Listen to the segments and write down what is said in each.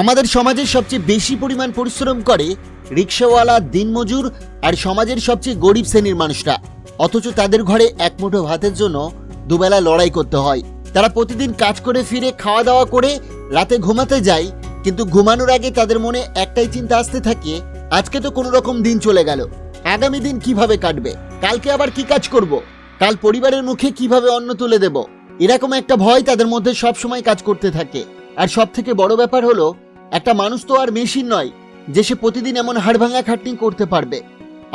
আমাদের সমাজের সবচেয়ে বেশি পরিমাণ পরিশ্রম করে রিক্সাওয়ালা, দিনমজুর আর সমাজের সবচেয়ে গরিব শ্রেণির মানুষরা। অথচ তাদের ঘরে এক মুঠো ভাতের জন্য দুবেলা লড়াই করতে হয়। তারা প্রতিদিন কাজ করে ফিরে খাওয়া দাওয়া করে রাতে ঘুমাতে যায়, কিন্তু ঘুমানোর আগে তাদের মনে একটাই চিন্তা আসতে থাকে, আজকে তো কোনো রকম দিন চলে গেল। আগামী দিন কীভাবে কাটবে? কালকে আবার কি কাজ করব? কাল পরিবারের মুখে কীভাবে অন্ন তুলে দেব? এরকম একটা ভয় তাদের মধ্যে সব সময় কাজ করতে থাকে। আর সব থেকে বড় ব্যাপার হলো একটা মানুষ তো আর মেশিন নয় যে সে প্রতিদিন এমন হাড়ভাঙা খাটনি করতে পারবে।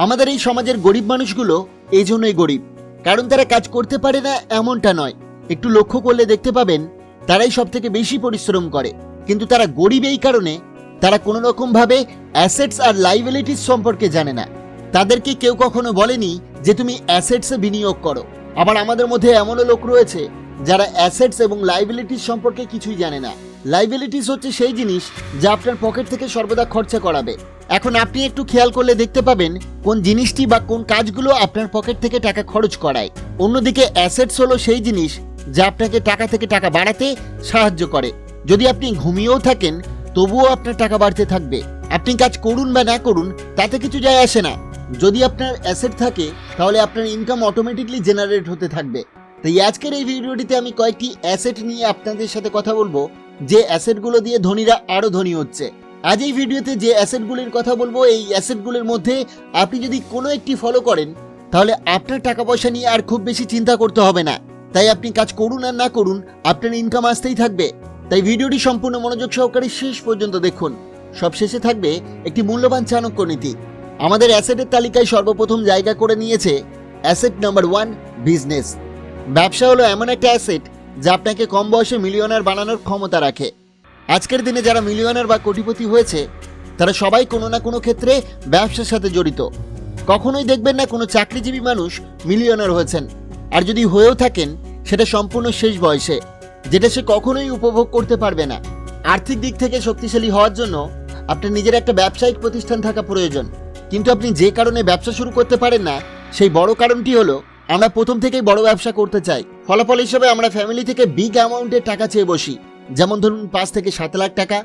আমাদের এই সমাজের গরিব মানুষগুলো এই জন্যই গরিব, কারণ তারা কাজ করতে পারে না এমনটা নয়। একটু লক্ষ্য করলে দেখতে পাবেন, তারাই সব থেকে বেশি পরিশ্রম করে। কিন্তু তারা গরিব এই কারণে, তারা কোনো রকম ভাবে অ্যাসেটস আর লাইবিলিটিস সম্পর্কে জানে না। তাদেরকে কেউ কখনো বলেনি যে তুমি অ্যাসেটসে বিনিয়োগ করো। আবার আমাদের মধ্যে এমনও লোক রয়েছে যারা অ্যাসেটস এবং লাইবিলিটিস সম্পর্কে কিছুই জানে না। লাইবিলিটিস হচ্ছে সেই জিনিস যা আপনার পকেট থেকে সর্বদা খরচা করাবে। এখন আপনি একটু খেয়াল করলে দেখতে পাবেন কোন জিনিসটি বা কোন কাজগুলো আপনার পকেট থেকে টাকা খরচ করায়। অন্যদিকে অ্যাসেটস হলো সেই জিনিস যা আপনাকে টাকা থেকে টাকা বাড়াতে সাহায্য করে। যদি আপনি ঘুমিয়েও থাকেন, তবুও আপনার টাকা বাড়তে থাকবে। আপনি কাজ করুন বা না করুন, তাতে কিছু যায় আসে না। যদি আপনার অ্যাসেট থাকে, তাহলে আপনার ইনকাম অটোমেটিকলি জেনারেট হতে থাকবে। তাই আজকের এই ভিডিওটিতে আমি কয়েকটি অ্যাসেট নিয়ে আপনাদের সাথে কথা বলব। যে অ্যাসেটগুলো দিয়ে ধনীরা আরও ধনী হচ্ছে। আজ এই ভিডিওতে যে অ্যাসেটগুলির কথা বলব, এই অ্যাসেটগুলির মধ্যে আপনি যদি কোনো একটি ফলো করেন, তাহলে আপনার টাকা পয়সা নিয়ে আর খুব বেশি চিন্তা করতে হবে না। তাই আপনি কাজ করুন আর না করুন, আপনার ইনকাম আসতেই থাকবে। তাই ভিডিওটি সম্পূর্ণ মনোযোগ সহকারে শেষ পর্যন্ত দেখুন। সব শেষে থাকবে একটি মূল্যবান চাণক্য নীতি আমাদের অ্যাসেটের তালিকায় সর্বপ্রথম জায়গা করে নিয়েছে অ্যাসেট নাম্বার ওয়ান, বিজনেস। ব্যবসা হলো এমন একটা অ্যাসেট যা আপনাকে কম বয়সে মিলিয়নার বানানোর ক্ষমতা রাখে। আজকের দিনে যারা মিলিয়নার বা কোটিপতি হয়েছে, তারা সবাই কোনো না কোনো ক্ষেত্রে ব্যবসার সাথে জড়িত। কখনোই দেখবেন না কোনো চাকরিজীবী মানুষ মিলিয়নার হয়েছেন। আর যদি হয়েও থাকেন, সেটা সম্পূর্ণ শেষ বয়সে, যেটা সে কখনোই উপভোগ করতে পারবে না। আর্থিক দিক থেকে শক্তিশালী হওয়ার জন্য আপনার নিজের একটা ব্যবসায়িক প্রতিষ্ঠান থাকা প্রয়োজন। কিন্তু আপনি যে কারণে ব্যবসা শুরু করতে পারেন না, সেই বড় কারণটি হলো আমরা প্রথম থেকেই বড় ব্যবসা করতে চাই। ফলাফল হিসেবে আমরা ফ্যামিলি থেকে বিগ অ্যামাউন্টের টাকা চেয়ে বসি। যেমন ধরুন, পাঁচ থেকে সাত লাখ টাকা।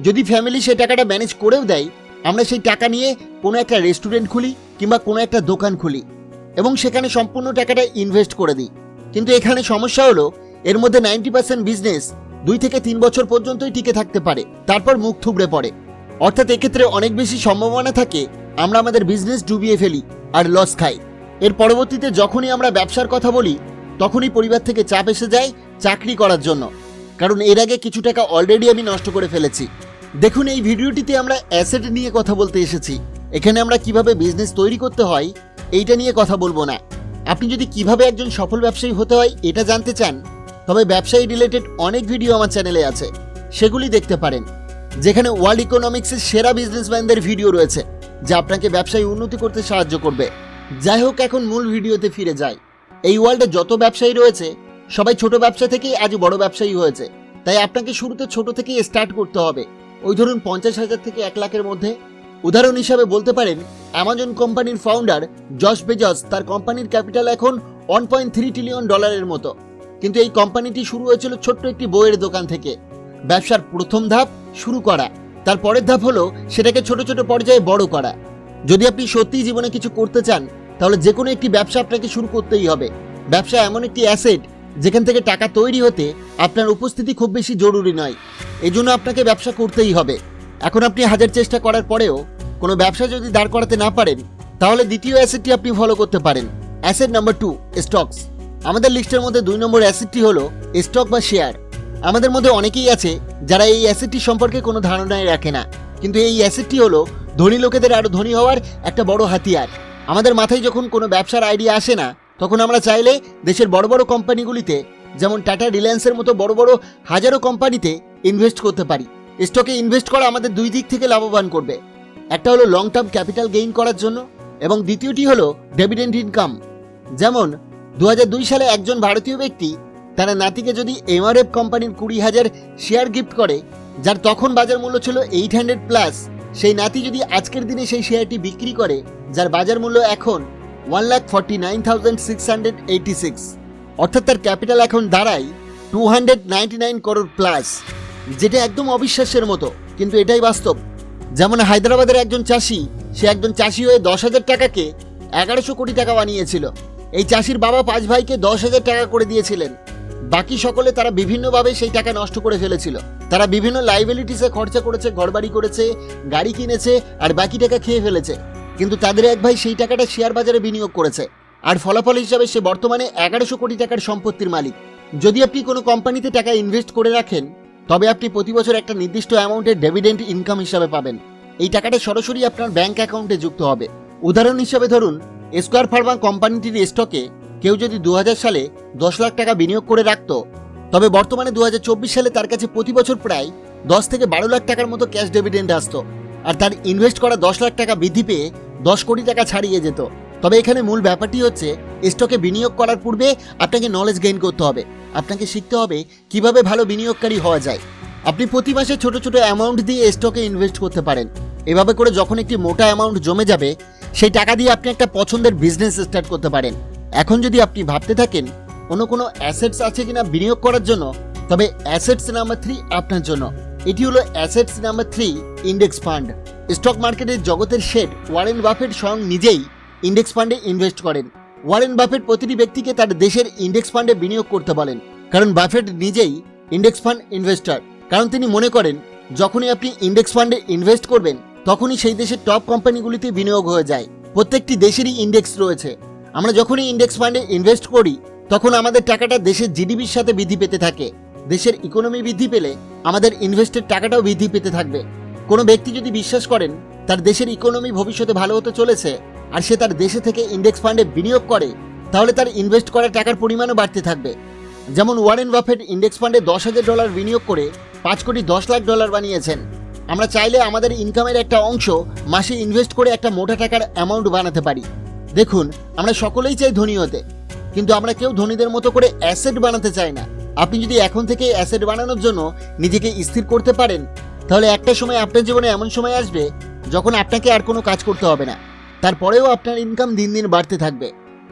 যদি ফ্যামিলি সেই টাকাটা ম্যানেজ করেও দেয়, আমরা সেই টাকা নিয়ে কোনো একটা রেস্টুরেন্ট খুলি কিংবা কোনো একটা দোকান খুলি এবং সেখানে সম্পূর্ণ টাকাটা ইনভেস্ট করে দিই। কিন্তু এখানে সমস্যা হলো, এর মধ্যে নাইনটি পার্সেন্ট বিজনেস দুই থেকে তিন বছর পর্যন্তই টিকে থাকতে পারে, তারপর মুখ থুবড়ে পড়ে। অর্থাৎ এক্ষেত্রে অনেক বেশি সম্ভাবনা থাকে, আমরা আমাদের বিজনেস ডুবিয়ে ফেলি আর লস খাই। এর পরবর্তীতে যখনই আমরা ব্যবসার কথা বলি, তখনই পরিবার থেকে চাপ এসে যায় চাকরি করার জন্য। কারণ এর আগে কিছু টাকা অলরেডি আমি নষ্ট করে ফেলেছি। দেখুন, এই ভিডিওটিতে আমরা অ্যাসেট নিয়ে কথা বলতে এসেছি। এখানে আমরা কীভাবে বিজনেস তৈরি করতে হয়, এইটা নিয়ে কথা বলব না। আপনি যদি কীভাবে একজন সফল ব্যবসায়ী হতে হয়, এটা জানতে চান, তবে ব্যবসায়ী রিলেটেড অনেক ভিডিও আমার চ্যানেলে আছে। সেগুলি দেখতে পারেন। যেখানে ওয়ার্ল্ড ইকোনমিক্সের সেরা বিজনেসম্যানদের ভিডিও রয়েছে, যা আপনাকে ব্যবসায় উন্নতি করতে সাহায্য করবে। যাই হোক এখন মূল ভিডিওতে ফিরে যাই। এই ওয়ার্ল্ডে যত ব্যবসায়ী রয়েছে, সবাই ছোট ব্যবসা থেকেই আজ বড় ব্যবসায়ী হয়েছে। তাই আপনাকে শুরুতে ছোট থেকেই স্টার্ট করতে হবে। ওই ধরুন পঞ্চাশ হাজার থেকে এক লাখের মধ্যে। উদাহরণ হিসাবে বলতে পারেন অ্যামাজন কোম্পানির ফাউন্ডার জস বেজস তার কোম্পানির ক্যাপিটাল এখন ওয়ান পয়েন্ট থ্রি ট্রিলিয়ন ডলারের মতো। কিন্তু এই কোম্পানিটি শুরু হয়েছিল ছোট্ট একটি বইয়ের দোকান থেকে। ব্যবসার প্রথম ধাপ শুরু করা। তার পরের ধাপ হলো সেটাকে ছোট ছোট পর্যায়ে বড় করা। যদি আপনি সত্যি জীবনে কিছু করতে চান, তাহলে যে কোনো একটি ব্যবসা আপনাকে শুরু করতেই হবে। ব্যবসা এমন একটি অ্যাসেট যেখান থেকে টাকা তৈরি হতে আপনার উপস্থিতি খুব বেশি জরুরি নয়। এই জন্য আপনাকে ব্যবসা করতেই হবে। এখন আপনি হাজার চেষ্টা করার পরেও কোনো ব্যবসা যদি দাঁড় করাতে না পারেন, তাহলে দ্বিতীয় অ্যাসেটটি আপনি ফলো করতে পারেন। অ্যাসেট নাম্বার টু স্টকস আমাদের লিস্টের মধ্যে দুই নম্বর অ্যাসেটটি হলো স্টক বা শেয়ার আমাদের মধ্যে অনেকেই আছে যারা এই অ্যাসেটটি সম্পর্কে কোনো ধারণাই রাখে না। কিন্তু এই অ্যাসেটটি হলো ধনী লোকেদের আরও ধনী হওয়ার একটা বড় হাতিয়ার। আমাদের মাথায় যখন কোনো ব্যবসার আইডিয়া আসে না, তখন আমরা চাইলে দেশের বড় বড় কোম্পানিগুলিতে, যেমন টাটা রিলায়েন্সের মতো বড় বড় হাজারো কোম্পানিতে ইনভেস্ট করতে পারি। স্টকে ইনভেস্ট করা আমাদের দুই দিক থেকে লাভবান করবে। একটা হলো লং টার্ম ক্যাপিটাল গেইন করার জন্য এবং দ্বিতীয়টি হলো ডেভিডেন্ট ইনকাম যেমন দু হাজার দুই সালে একজন ভারতীয় ব্যক্তি তার নাতিকে যদি এমআরএফ কোম্পানির কুড়ি হাজার শেয়ার গিফট করে, যার তখন বাজার মূল্য ছিল এইট হান্ড্রেড প্লাস সেই নাতি যদি আজকের দিনে সেই শেয়ারটি বিক্রি করে, যার বাজার মূল্য এখন one lakh forty nine thousand six hundred eighty six অর্থাৎ তার ক্যাপিটাল এখন দাঁড়ায় two hundred ninety nine crore plus যেটা একদম অবিশ্বাসের মতো, কিন্তু এটাই বাস্তব। যেমন হায়দ্রাবাদের একজন চাষি, সে একজন চাষি হয়ে দশ হাজার টাকাকে এগারোশো কোটি টাকা বানিয়েছিল। এই চাষির বাবা পাঁচ ভাইকে দশ হাজার টাকা করে দিয়েছিলেন। বাকি সকলে তারা বিভিন্নভাবে সেই টাকা নষ্ট করে ফেলেছিল। তারা বিভিন্ন লাইবিলিটিসে খরচা করেছে, ঘরবাড়ি করেছে, গাড়ি কিনেছে আর বাকি টাকা খেয়ে ফেলেছে। কিন্তু তাদের এক ভাই সেই টাকাটা শেয়ার বাজারে বিনিয়োগ করেছে। আর ফলাফল হিসাবে সে বর্তমানে এগারোশো কোটি টাকার সম্পত্তির মালিক। যদি আপনি কোনো কোম্পানিতে টাকা ইনভেস্ট করে রাখেন, তবে আপনি প্রতি বছর একটা নির্দিষ্ট অ্যামাউন্টের ডেভিডেন্ট ইনকাম হিসাবে পাবেন। এই টাকাটা সরাসরি আপনার ব্যাংক অ্যাকাউন্টে যুক্ত হবে। উদাহরণ হিসাবে ধরুন স্কোয়ার ফার্মা কোম্পানিটির স্টকে কেউ যদি দু হাজার সালে দশ লাখ টাকা বিনিয়োগ করে রাখত তবে বর্তমানে দু হাজার চব্বিশ সালে তার কাছে প্রতি বছর প্রায় দশ থেকে বারো লাখ টাকার মতো ক্যাশ ডেভিডেন্ড আসতো আর তার ইনভেস্ট করা দশ লাখ টাকা বৃদ্ধি পেয়ে দশ কোটি টাকা ছাড়িয়ে যেত। তবে এখানে মূল ব্যাপারটি হচ্ছে স্টকে বিনিয়োগ করার পূর্বে আপনাকে নলেজ গেইন করতে হবে। আপনাকে শিখতে হবে কীভাবে ভালো বিনিয়োগকারী হওয়া যায়। আপনি প্রতি মাসে ছোট ছোট অ্যামাউন্ট দিয়ে স্টকে ইনভেস্ট করতে পারেন। এভাবে করে যখন একটি মোটা অ্যামাউন্ট জমে যাবে, সেই টাকা দিয়ে আপনি একটা পছন্দের বিজনেস স্টার্ট করতে পারেন। এখন যদি আপনি ভাবতে থাকেন অন্য কোনো অ্যাসেটস আছে কিনা বিনিয়োগ করার জন্য? তবে অ্যাসেটস নাম্বার থ্রি আপনার জন্য। এটি হলো assets number three index fund stock মার্কেটের জগতের শেড ওয়ারেন বাফেট স্বয়ং নিজেই ইন্ডেক্স ফান্ডে ইনভেস্ট করেন। ওয়ারেন বাফেট প্রতিটি ব্যক্তিকে তার দেশের ইন্ডেক্স ফান্ডে বিনিয়োগ করতে বলেন। কারণ বাফেট নিজেই ইন্ডেক্স ফান্ড ইনভেস্টর কারণ তিনি মনে করেন, যখনই আপনি ইন্ডেক্স ফান্ডে ইনভেস্ট করবেন, তখনই সেই দেশের টপ কোম্পানিগুলিতে বিনিয়োগ হয়ে যায়। প্রত্যেকটি দেশেরই ইন্ডেক্স রয়েছে। আমরা যখনই ইন্ডেক্স ফান্ডে ইনভেস্ট করি তখন আমাদের টাকাটা দেশের জিডিপির সাথে বৃদ্ধি পেতে থাকে। দেশের ইকোনমি বৃদ্ধি পেলে আমাদের ইনভেস্টের টাকাটাও বৃদ্ধি পেতে থাকবে। কোনো ব্যক্তি যদি বিশ্বাস করেন, তার দেশের ইকোনমি ভবিষ্যতে ভালো হতে চলেছে আর সে তার দেশে থেকে ইন্ডেক্স ফান্ডে বিনিয়োগ করে, তাহলে তার ইনভেস্ট করা টাকার পরিমাণও বাড়তে থাকবে। যেমন ওয়ারেন বাফেট ইন্ডেক্স ফান্ডে দশ হাজার ডলার বিনিয়োগ করে পাঁচ কোটি দশ লাখ ডলার বানিয়েছেন। আমরা চাইলে আমাদের ইনকামের একটা অংশ মাসে ইনভেস্ট করে একটা মোটা টাকার অ্যামাউন্ট বানাতে পারি। দেখুন, আমরা সকলেই চাই ধনী হতে। কিন্তু আমরা কেউ ধনীদের মতো করে অ্যাসেট বানাতে চাই না। আপনি যদি এখন থেকে অ্যাসেট বানানোর জন্য নিজেকে স্থির করতে পারেন, তাহলে একটা সময় আপনার জীবনে এমন সময় আসবে যখন আপনাকে আর কোনো কাজ করতে হবে না। তারপরেও আপনার ইনকাম দিন দিন বাড়তে থাকবে।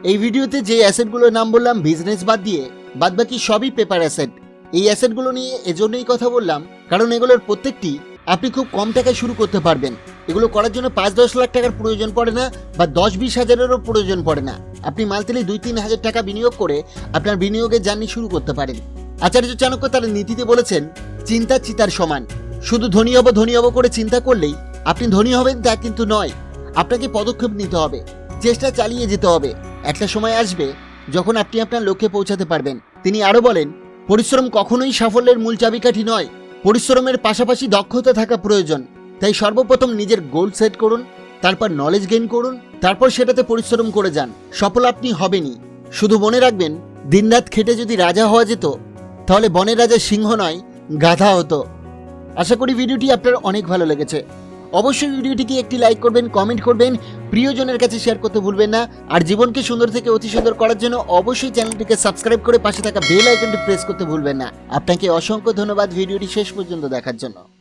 এই ভিডিওতে যে অ্যাসেটগুলোর নাম বললাম বিজনেস বাদ দিয়ে বাদবাকি সবই পেপার অ্যাসেট এই অ্যাসেটগুলো নিয়ে এজন্যই কথা বললাম, কারণ এগুলোর প্রত্যেকটি আপনি খুব কম টাকায় শুরু করতে পারবেন। এগুলো করার জন্য পাঁচ, দশ লাখ টাকার প্রয়োজন পড়ে না বা দশ, বিশ হাজারেরও প্রয়োজন পড়ে না। আপনি মান্থলি দুই, তিন হাজার টাকা বিনিয়োগ করে আপনার বিনিয়োগের জার্নি শুরু করতে পারেন। আচার্য চাণক্য তার নীতিতে বলেছেন, চিন্তা চিতার সমান। শুধু ধনী হব ধনী হব করে চিন্তা করলেই আপনি ধনী হবেন, তা কিন্তু নয়। আপনাকে পদক্ষেপ নিতে হবে, চেষ্টা চালিয়ে যেতে হবে। একটা সময় আসবে যখন আপনি আপনার লক্ষ্যে পৌঁছাতে পারবেন। তিনি আরও বলেন, পরিশ্রম কখনোই সাফল্যের মূল চাবিকাঠি নয়। পরিশ্রমের পাশাপাশি দক্ষতা থাকা প্রয়োজন। তাই সর্বপ্রথম নিজের গোল সেট করুন, তারপর নলেজ গেইন করুন, তারপর সেটাতে পরিশ্রম করে যান। সফল আপনি হবেনই। শুধু মনে রাখবেন, দিনরাত খেটে যদি রাজা হওয়া যেত, তাহলে বনের রাজা সিংহ নয়, গাধা হতো। আশা করি ভিডিওটি আপনার অনেক ভালো লেগেছে। অবশ্যই ভিডিওটিকে একটি লাইক করবেন কমেন্ট করবেন, প্রিয়জনের কাছে শেয়ার করতে ভুলবেন না। আর জীবনকে সুন্দর থেকে অতি সুন্দর করার জন্য অবশ্যই চ্যানেলটিকে সাবস্ক্রাইব করে পাশে থাকা বেল আইকনটি প্রেস করতে ভুলবেন না। আপনাকে অসংখ্য ধন্যবাদ ভিডিওটি শেষ পর্যন্ত দেখার জন্য।